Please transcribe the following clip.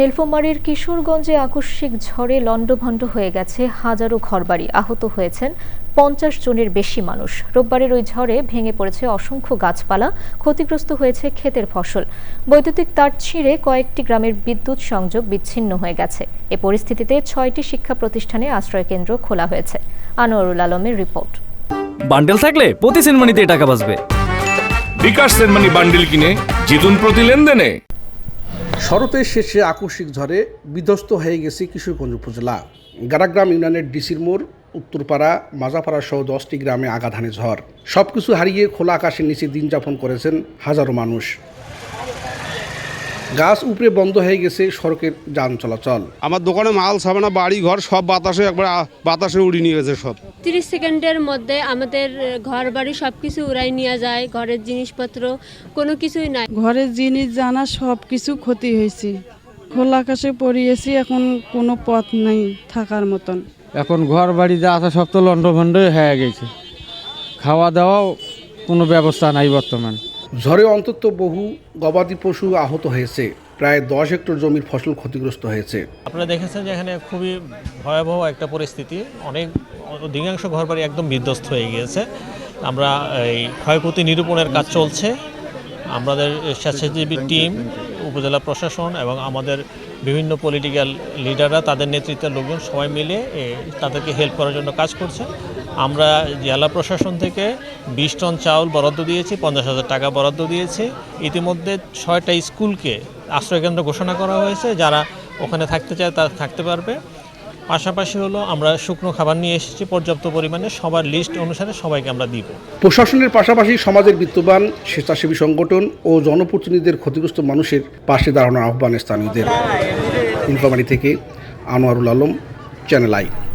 নীলফামারীর কিশোরগঞ্জে আকস্মিক ঝড়ে লণ্ডভণ্ড হয়ে গেছে হাজারো ঘরবাড়ি। আহত হয়েছেন পঞ্চাশ জনের বেশি মানুষ। রোববারের ওই ঝড়ে ভেঙে পড়েছে অসংখ্য গাছপালা ক্ষতিগ্রস্ত হয়েছে ক্ষেতের ফসল। বৈদ্যুতিক তার ছিঁড়ে কয়েকটি গ্রামের বিদ্যুৎ সংযোগ বিচ্ছিন্ন হয়ে গেছে। এ পরিস্থিতিতে ছয়টি শিক্ষা প্রতিষ্ঠানে আশ্রয়কেন্দ্র খোলা হয়েছে। আনোয়ারুল আলমের রিপোর্ট। বান্ডেল থাকলে প্রতি সেনমানিতে টাকা বাঁচবে। বিকাশ সেনমানি বান্ডিল কিনে জিতুন প্রতি লেনদেনে। শরতের শেষে আকস্মিক ঝড়ে বিধ্বস্ত হয়ে গেছে কিশোরগঞ্জ উপজেলা। গারাগ্রাম ইউনিয়নের ডিসির মোড়, উত্তরপাড়া, মাজাপাড়া সহ দশটি গ্রামে আগাধানে ঝড়। সব কিছু হারিয়ে খোলা আকাশের নিচে দিন যাপন করেছেন হাজারো মানুষ। গাছ উপরে বন্ধ হয়ে গেছে সড়কের যান চলাচল। আমার দোকানে মাল সাবানা বাড়ি ঘর সব বাতাসে একবার বাতাসে উড়িয়ে নিয়ে গেছে সব। তিরিশ সেকেন্ডের মধ্যে আমাদের ঘর বাড়ি সব কিছু উড়াই নিয়ে যায় ঘরের জিনিসপত্র কোনো কিছুই নাই। ঘরের জিনিস জানা সব কিছু ক্ষতি হয়েছে। খোলা আকাশে পড়িয়েছি এখন কোনো পথ নেই থাকার মতন। এখন ঘর বাড়ি যা আছে সব তো লন্ডভন্ড হয়ে গেছে। খাওয়া দাওয়াও কোনো ব্যবস্থা নাই বর্তমান। ঝড়ে অন্তত বহু গবাদি পশু আহত হয়েছে। প্রায় দশ হেক্টর জমির ফসল ক্ষতিগ্রস্ত হয়েছে। আপনারা দেখেছেন যে এখানে খুবই ভয়াবহ একটা পরিস্থিতি। অনেক অধিকাংশ ঘরবাড়ি একদম বিধ্বস্ত হয়ে গিয়েছে। আমরা এই ক্ষয়ক্ষতি নিরূপণের কাজ চলছে। আমাদের স্বেচ্ছাসেবী টিম উপজেলা প্রশাসন এবং আমাদের বিভিন্ন পলিটিক্যাল লিডাররা তাদের নেতৃত্বের লোকজন সবাই মিলে তাদেরকে হেল্প করার জন্য কাজ করছে। আমরা জেলা প্রশাসন থেকে বিশ টন চাউল বরাদ্দ দিয়েছি, পঞ্চাশ হাজার টাকা বরাদ্দ দিয়েছি। ইতিমধ্যে ছয়টা স্কুলকে আশ্রয়কেন্দ্র ঘোষণা করা হয়েছে, যারা ওখানে থাকতে চায় তারা থাকতে পারবে। পাশাপাশি হলো আমরা শুকনো খাবার নিয়ে এসেছি, পর্যাপ্ত পরিমাণে সবার লিস্ট অনুসারে সবাইকে আমরা দিব। প্রশাসনের পাশাপাশি সমাজের বিত্তবান, স্বেচ্ছাসেবী সংগঠন ও জনপ্রতিনিধিদের ক্ষতিগ্রস্ত মানুষের পাশে দাঁড়ানোর আহ্বান স্থানীয়দের। থেকে আনোয়ারুল আলম, চ্যানেল আই।